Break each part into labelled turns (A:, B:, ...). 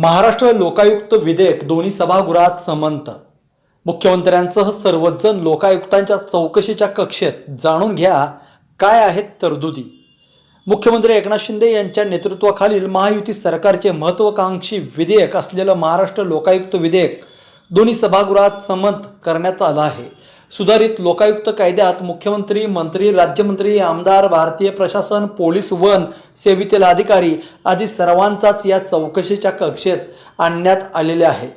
A: महाराष्ट्र लोकायुक्त विधेयक दोन्ही सभागृहात संमंत. मुख्यमंत्र्यांसह सर्वजण लोकायुक्तांच्या चौकशीच्या कक्षेत जाणून घ्या काय आहेत तरतुदी? मुख्यमंत्री एकनाथ शिंदे यांच्या नेतृत्वाखालील महायुती सरकारचे महत्त्वाकांक्षी विधेयक असलेलं महाराष्ट्र लोकायुक्त विधेयक दोन्ही सभागृहात संमत करण्यात आलं आहे. सुधारित लोकायुक्त कायद्यात मुख्यमंत्री मंत्री राज्यमंत्री आमदार भारतीय प्रशासन पोलीस वन सेवेतील अधिकारी आदी सर्वांचाच या चौकशीच्या कक्षेत आणण्यात आलेले आहे.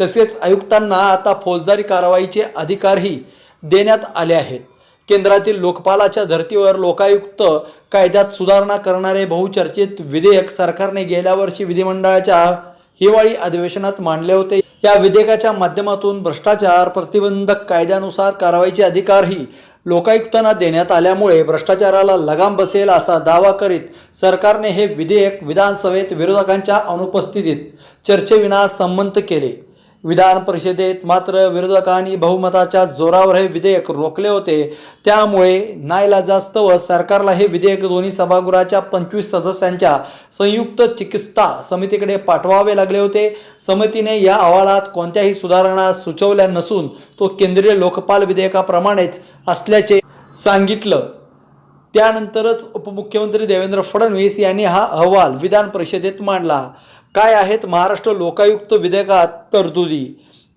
A: तसेच आयुक्तांना आता फौजदारी कारवाईचे अधिकारही देण्यात आले आहेत. केंद्रातील लोकपालाच्या धर्तीवर लोकायुक्त कायद्यात सुधारणा करणारे बहुचर्चित विधेयक सरकारने गेल्या वर्षी विधिमंडळाच्या हिवाळी अधिवेशनात मांडले होते. या विधेयकाच्या माध्यमातून भ्रष्टाचार प्रतिबंधक कायद्यानुसार कारवाईचे अधिकारही लोकायुक्तांना देण्यात आल्यामुळे भ्रष्टाचाराला लगाम बसेल असा दावा करीत सरकारने हे विधेयक विधानसभेत विरोधकांच्या अनुपस्थितीत चर्चेविना संमत केले. विधान परिषदेत मात्र विरोधकांनी बहुमताच्या जोरावर हे विधेयक रोखले होते. त्यामुळे नायला जास्त व सरकारला हे विधेयक दोन्ही सभागृहाच्या पंचवीस सदस्यांच्या संयुक्त चिकित्सा समितीकडे पाठवावे लागले होते. समितीने या अहवालात कोणत्याही सुधारणा सुचवल्या नसून तो केंद्रीय लोकपाल विधेयकाप्रमाणेच असल्याचे सांगितलं. त्यानंतरच उपमुख्यमंत्री देवेंद्र फडणवीस यांनी हा अहवाल विधान परिषदेत मांडला. काय आहेत महाराष्ट्र लोकायुक्त विधेयकात तरतुदी?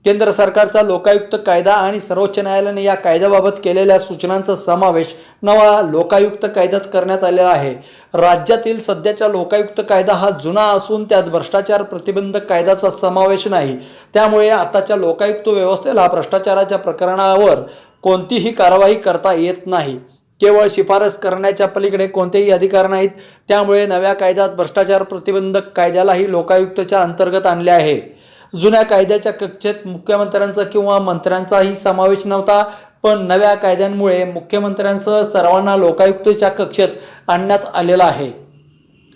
A: केंद्र सरकारचा लोकायुक्त कायदा आणि सर्वोच्च न्यायालयाने या कायद्याबाबत केलेल्या सूचनांचा समावेश नवा लोकायुक्त कायद्यात करण्यात आलेला आहे. राज्यातील सध्याच्या लोकायुक्त कायदा हा जुना असून त्यात भ्रष्टाचार प्रतिबंधक कायद्याचा समावेश नाही. त्यामुळे आताच्या लोकायुक्त व्यवस्थेला भ्रष्टाचाराच्या प्रकरणावर कोणतीही कारवाई करता येत नाही. केवळ शिफारस करण्याच्या पलीकडे कोणतेही अधिकार नाहीत. त्यामुळे नव्या कायद्यात भ्रष्टाचार प्रतिबंधक कायद्यालाही लोकायुक्तच्या अंतर्गत आणले आहे. जुन्या कायद्याच्या कक्षेत मुख्यमंत्र्यांचा किंवा मंत्र्यांचाही समावेश नव्हता पण नव्या कायद्यांमुळे मुख्यमंत्र्यांसह सर्वांना लोकायुक्तच्या कक्षेत आणण्यात आलेला आहे.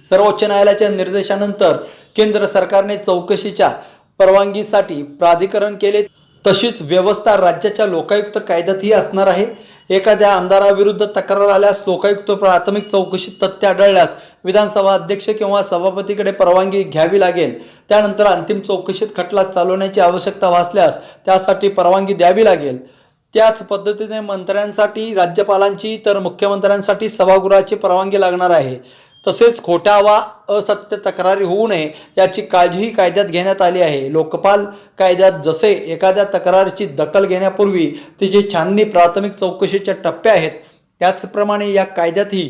A: सर्वोच्च न्यायालयाच्या निर्देशानंतर केंद्र सरकारने चौकशीच्या परवानगीसाठी प्राधिकरण केले. तशीच व्यवस्था राज्याच्या लोकायुक्त कायद्यातही असणार आहे. एखाद्या आमदाराविरुद्ध तक्रार आल्यास लोकायुक्त प्राथमिक चौकशीत तथ्य आढळल्यास विधानसभा अध्यक्ष किंवा सभापतीकडे परवानगी घ्यावी लागेल. त्यानंतर अंतिम चौकशीत खटला चालवण्याची आवश्यकता भासल्यास त्यासाठी परवानगी द्यावी लागेल. त्याच पद्धतीने मंत्र्यांसाठी राज्यपालांची तर मुख्यमंत्र्यांसाठी सभागृहाची परवानगी लागणार आहे. तसेच खोट्या वा असत्य तक्रारी होऊ नये याची काळजीही कायद्यात घेण्यात आली आहे. लोकपाल कायद्यात जसे एखाद्या तक्रारीची दखल घेण्यापूर्वी तिची छाननी प्राथमिक चौकशीच्या टप्पे आहेत त्याचप्रमाणे या कायद्यातही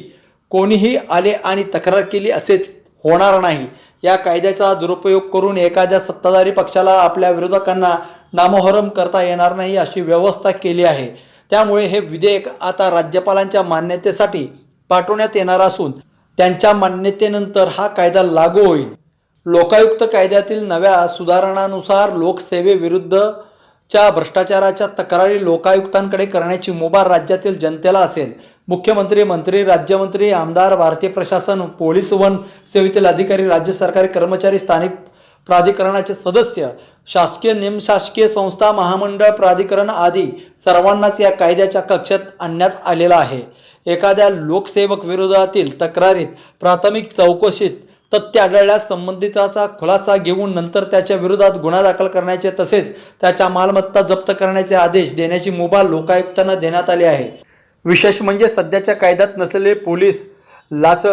A: कोणीही आले आणि तक्रार केली असे होणार नाही. या कायद्याचा दुरुपयोग करून एखाद्या सत्ताधारी पक्षाला आपल्या विरोधकांना नामोहरम करता येणार नाही अशी व्यवस्था केली आहे. त्यामुळे हे विधेयक आता राज्यपालांच्या मान्यतेसाठी पाठवण्यात येणार असून त्यांच्या मान्यतेनंतर हा कायदा लागू होईल. लोकायुक्त कायद्यातील नव्या सुधारणानुसार लोकसेवेविरुद्धच्या भ्रष्टाचाराच्या तक्रारी लोकायुक्तांकडे करण्याची मुभा राज्यातील जनतेला असेल. मुख्यमंत्री मंत्री राज्यमंत्री आमदार भारतीय प्रशासन पोलीस वन सेवेतील अधिकारी राज्य सरकारी कर्मचारी स्थानिक प्राधिकरणाचे सदस्य शासकीय निमशासकीय संस्था महामंडळ प्राधिकरण आदी सर्वांनाच या कायद्याच्या कक्षेत आणण्यात आलेला आहे. एखाद्या लोकसेवक विरोधातील तक्रारीत प्राथमिक चौकशीत तथ्य आढळल्यास संबंधिताचा खुलासा घेऊन नंतर त्याच्या विरोधात गुन्हा दाखल करण्याचे तसेच त्याच्या मालमत्ता जप्त करण्याचे आदेश देण्याची मुभा लोकायुक्तांना देण्यात आली आहे. विशेष म्हणजे सध्याच्या कायद्यात नसलेले पोलीस लाच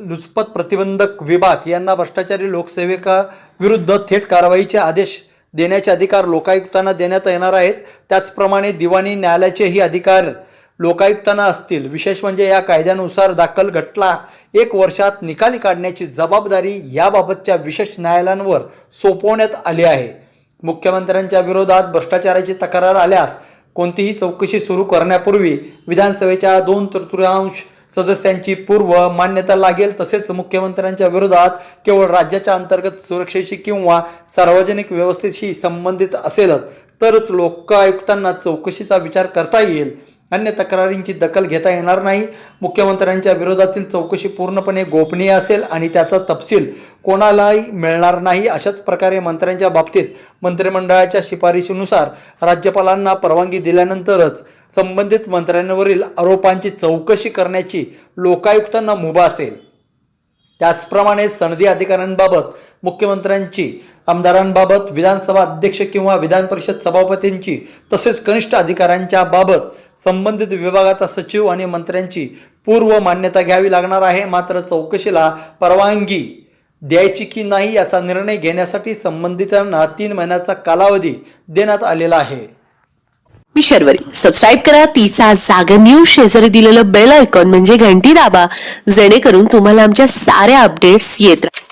A: लुचपत प्रतिबंधक विभाग यांना भ्रष्टाचारी लोकसेविका विरुद्ध थेट कारवाईचे आदेश देण्याचे अधिकार लोकायुक्तांना देण्यात येणार आहेत. त्याचप्रमाणे दिवाणी न्यायालयाचेही अधिकार लोकायुक्तांना असतील. विशेष म्हणजे या कायद्यानुसार दाखल घटला एक वर्षात निकाली काढण्याची जबाबदारी याबाबतच्या विशेष न्यायालयांवर सोपवण्यात आली आहे. मुख्यमंत्र्यांच्या विरोधात भ्रष्टाचाराची तक्रार आल्यास कोणतीही चौकशी सुरू करण्यापूर्वी विधानसभेच्या दोन तृतीयांश सदस्यांची पूर्व मान्यता लागेल. तसेच मुख्यमंत्र्यांच्या विरोधात केवळ राज्याच्या अंतर्गत सुरक्षेशी किंवा सार्वजनिक व्यवस्थेशी संबंधित असेलच तरच लोकायुक्तांना चौकशीचा विचार करता येईल. अन्य तक्रारींची दखल घेता येणार नाही. मुख्यमंत्र्यांच्या विरोधातील चौकशी पूर्णपणे गोपनीय असेल आणि त्याचा तपशील कोणालाही मिळणार नाही अशाच प्रकारे मंत्र्यांच्या बाबतीत मंत्रिमंडळाच्या शिफारशीनुसार राज्यपालांना परवानगी दिल्यानंतरच संबंधित मंत्र्यांवरील आरोपांची चौकशी करण्याची लोकायुक्तांना मुभा असेल. त्याचप्रमाणे सनदी अधिकाऱ्यांबाबत मुख्यमंत्र्यांची आमदारांबाबत विधानसभा अध्यक्ष किंवा विधान परिषद सभापतींची तसेच कनिष्ठ अधिकाऱ्यांच्या बाबत संबंधित विभागाचा सचिव आणि मंत्र्यांची पूर्व मान्यता घ्यावी लागणार आहे. मात्र चौकशीला परवानगी द्यायची की नाही याचा निर्णय घेण्यासाठी संबंधितांना तीन महिन्याचा कालावधी देण्यात आलेला आहे.
B: मी शर्वरी. सबस्क्राईब करा. तिचा जागर न्यूज शेजारी दिलेलं बेल आयकॉन म्हणजे घंटी दाबा. जेणेकरून तुम्हाला आमच्या साऱ्या अपडेट्स येत राहतील